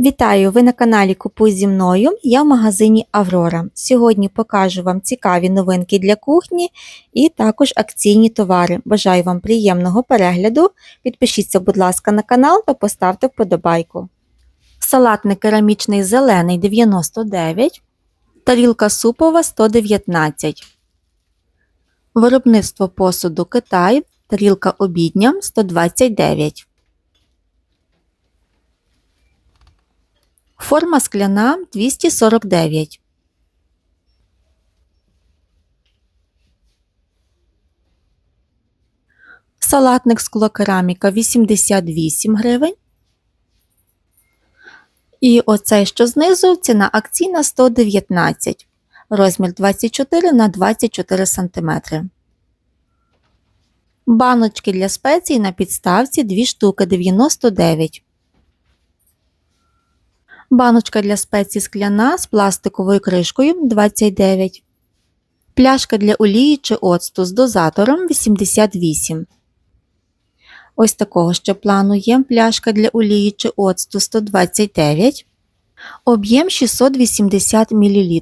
Вітаю! Ви на каналі Купуй зі мною. Я в магазині Аврора. Сьогодні покажу вам цікаві новинки для кухні і також акційні товари. Бажаю вам приємного перегляду. Підпишіться, будь ласка, на канал та поставте вподобайку. Салатник керамічний зелений 99, тарілка супова 119. Виробництво посуду Китай, тарілка обідня 129. Форма скляна 249. Салатник склокераміка 88 гривень. І оцей, що знизу, ціна акційна 119, розмір 24 на 24 см. Баночки для спецій на підставці 2 штуки 99. Баночка для спецій скляна з пластиковою кришкою 29. Пляшка для олії чи оцту з дозатором 88. Ось такого ще плану є пляшка для олії чи оцту 129. Об'єм 680 мл.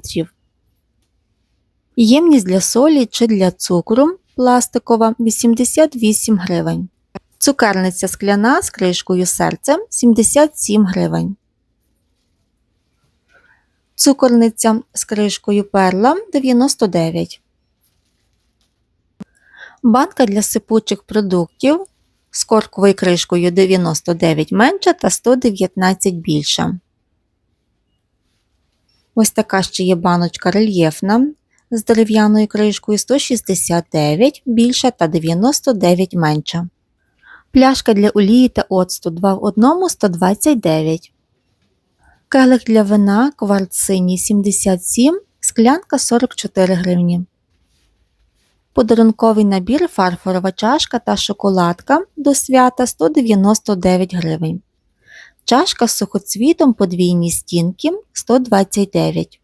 Ємність для солі чи для цукру пластикова 88 гривень. Цукерниця скляна з кришкою серцем 77 гривень. Цукорниця з кришкою перла 99. Банка для сипучих продуктів з корковою кришкою 99 менша та 119 більша. Ось така ще є баночка рельєфна з дерев'яною кришкою 169 більша та 99 менша. Пляшка для олії та оцту 2 в 1 129. Келих для вина кварциній 77, склянка 44 гривні. Подарунковий набір фарфорова чашка та шоколадка до свята 199 гривень. Чашка з сухоцвітом подвійні стінки 129.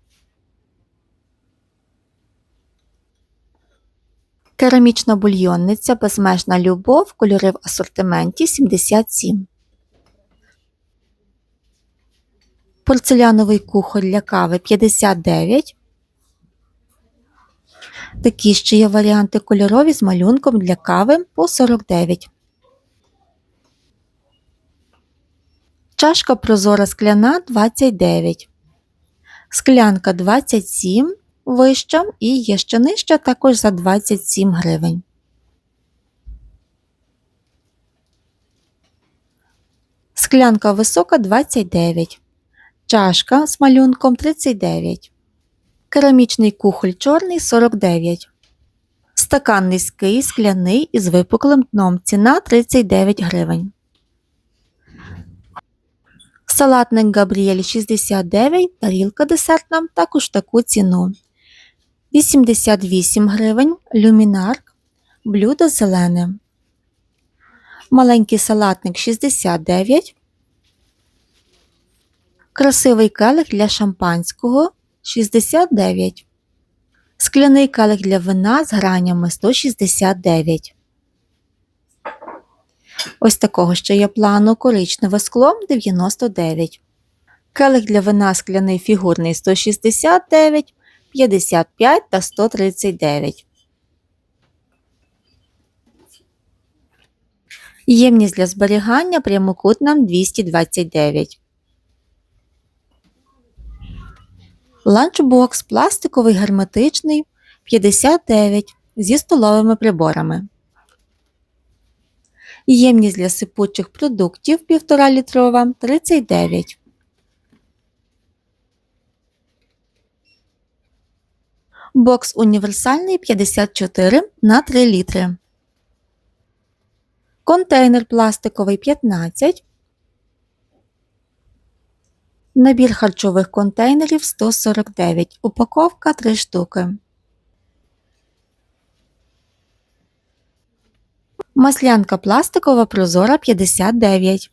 Керамічна бульйонниця безмежна любов кольори в асортименті 77. Порцеляновий кухоль для кави 59. Такі ще є варіанти кольорові з малюнком для кави по 49. Чашка прозора скляна 29. Склянка 27 вища і є ще нижча також за 27 гривень. Склянка висока 29. Чашка з малюнком 39. Керамічний кухоль чорний 49. Стакан низький, скляний із випуклим дном. Ціна 39 гривень. Салатник Габріель 69, тарілка десертна також таку ціну. 88 гривень. Люмінарк. Блюдо зелене. Маленький салатник 69. Красивий келих для шампанського 69. Скляний келих для вина з гранями 169. Ось такого ще є плану коричневе скло 99. Келих для вина скляний фігурний 169, 55 та 139. Ємність для зберігання прямокутна 229. Ланчбокс пластиковий герметичний 59 зі столовими приборами. Ємність для сипучих продуктів 1,5 літрова 39. Бокс універсальний 54 на 3 літри. Контейнер пластиковий 15. Набір харчових контейнерів 149. Упаковка 3 штуки. Маслянка пластикова прозора 59.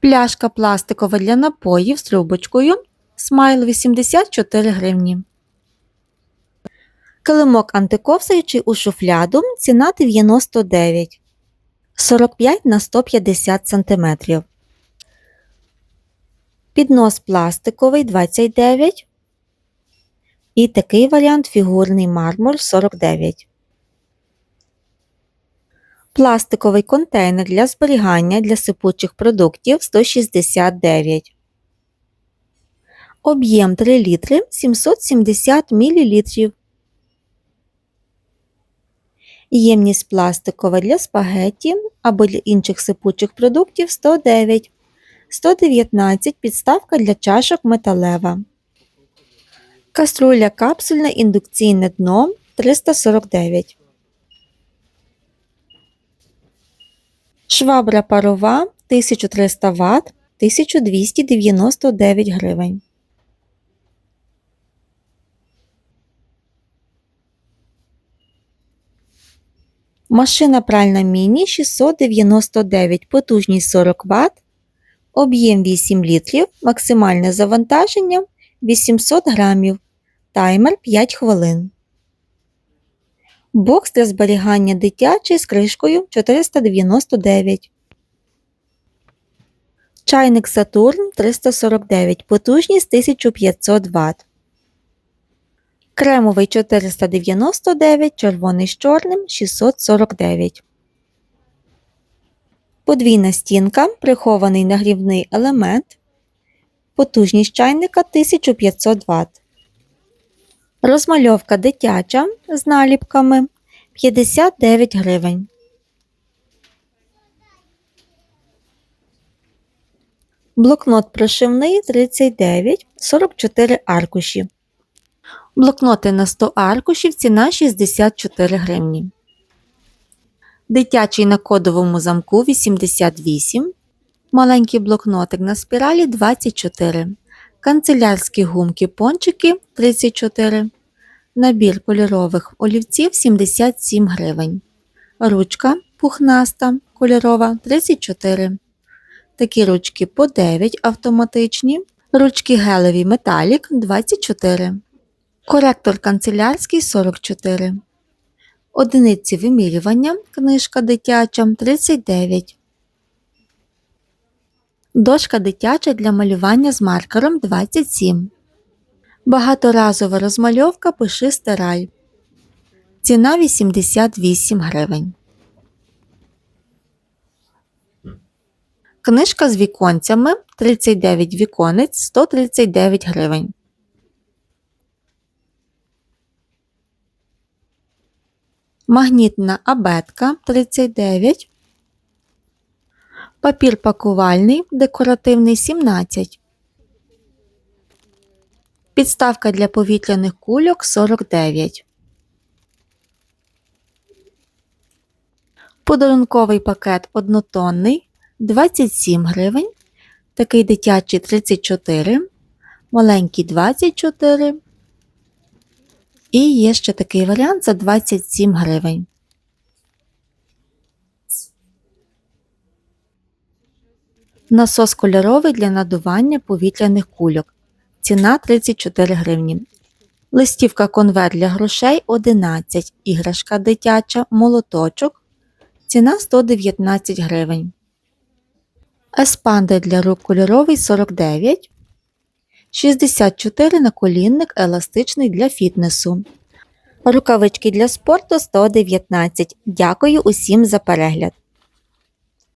Пляшка пластикова для напоїв з трубочкою. Смайл 84 гривні. Килимок антиковзаючий у шуфляду. Ціна 99. 45 на 150 см. Піднос пластиковий 29 і такий варіант фігурний мармур 49. Пластиковий контейнер для зберігання для сипучих продуктів 169. Об'єм 3 літри 770 мл. Ємність пластикова для спагетті або для інших сипучих продуктів 109. 119 підставка для чашок металева. Каструля капсульне індукційне дно 349. Швабра парова 1300 Вт 1299 гривень. Машина пральна міні 699, потужність 40 Вт, об'єм 8 літрів, максимальне завантаження 800 грамів, таймер 5 хвилин. Бокс для зберігання дитячий з кришкою 499. Чайник Сатурн 349, потужність 1500 Вт. Кремовий 499, червоний з чорним 649. Подвійна стінка, прихований нагрівний елемент. Потужність чайника 1500 Вт. Розмальовка дитяча з наліпками 59 гривень. Блокнот прошивний 39 44 аркуші. Блокноти на 100 аркушів ціна 64 гривні. Дитячий на кодовому замку 88. Маленький блокнотик на спіралі 24. Канцелярські гумки пончики 34. Набір кольорових олівців 77 гривень. Ручка пухнаста кольорова 34. Такі ручки по 9 автоматичні. Ручки гелеві металік 24. Коректор канцелярський 44. Одиниці вимірювання. Книжка дитяча 39. Дошка дитяча для малювання з маркером 27. Багаторазова розмальовка пиши стирай. Ціна 88 гривень. Книжка з віконцями 39 віконець 139 гривень. Магнітна абетка 39. Папір пакувальний декоративний 17. Підставка для повітряних кульок 49. Подарунковий пакет однотонний 27 гривень. Такий дитячий 34, маленький 24. І є ще такий варіант за 27 гривень. Насос кольоровий для надування повітряних кульок. Ціна 34 гривні. Листівка конверт для грошей 11. Іграшка дитяча, молоточок. Ціна 119 гривень. Еспандер для рук кольоровий 49. 64 наколінник еластичний для фітнесу. Рукавички для спорту 119. Дякую усім за перегляд!